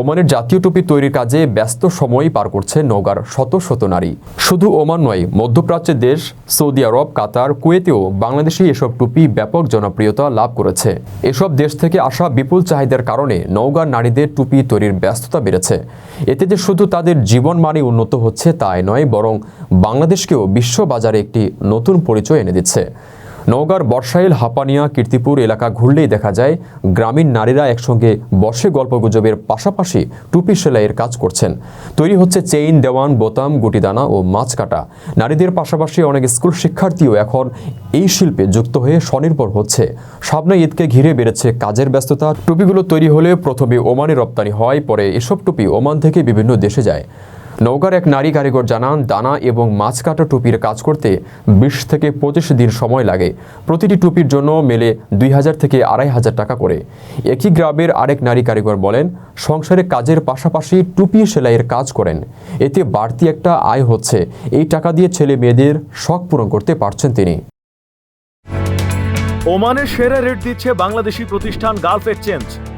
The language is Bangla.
ওমানের জাতীয় টুপি তৈরির কাজে ব্যস্ত সময় পার করছে নওগাঁর শত শত নারী। শুধু ওমান নয়, মধ্যপ্রাচ্যের দেশ, সৌদি আরব, কাতার, কুয়েতেও বাংলাদেশি এসব টুপি ব্যাপক জনপ্রিয়তা লাভ করেছে। এসব দেশ থেকে আসা বিপুল চাহিদার কারণে নওগাঁর নারীদের টুপি তৈরির ব্যস্ততা বেড়েছে। এতে যে শুধু তাদের জীবন মানে উন্নত হচ্ছে তাই নয়, বরং বাংলাদেশকেও বিশ্ববাজারে একটি নতুন পরিচয় এনে দিচ্ছে। নওগাঁর বর্ষাইল, হাপানিয়া, কীর্তিপুর এলাকা ঘুরলেই দেখা যায়, গ্রামীণ নারীরা একসঙ্গে বসে গল্পগুজবের পাশাপাশি টুপি সেলাইয়ের কাজ করছেন। তৈরি হচ্ছে চেইন, দেওয়ান, বোতাম, গুটিদানা ও মাছ কাটা। নারীদের পাশাপাশি অনেক স্কুল শিক্ষার্থীও এখন এই শিল্পে যুক্ত হয়ে স্বনির্ভর হচ্ছে। সামনে ঈদকে ঘিরে বেড়েছে কাজের ব্যস্ততা। টুপিগুলো তৈরি হলে প্রথমে ওমানে রপ্তানি হয়, পরে এসব টুপি ওমান থেকে বিভিন্ন দেশে যায়। নৌকার এক নারী কারিগর জানান, দানা এবং মাছ কাটা টুপির কাজ করতে বিশ থেকে পঁচিশ দিন সময় লাগে। প্রতিটি টুপির জন্য মেলে দুই হাজার থেকে আড়াই হাজার টাকা করে। একই গ্রামের আরেক নারী কারিগর বলেন, সংসারে কাজের পাশাপাশি টুপি সেলাইয়ের কাজ করেন। এতে বাড়তি একটা আয় হচ্ছে। এই টাকা দিয়ে ছেলে মেয়েদের শখ পূরণ করতে পারছেন তিনি। ওমানের সেরা রেট দিচ্ছে বাংলাদেশি প্রতিষ্ঠান গালফ এক্সচেঞ্জ।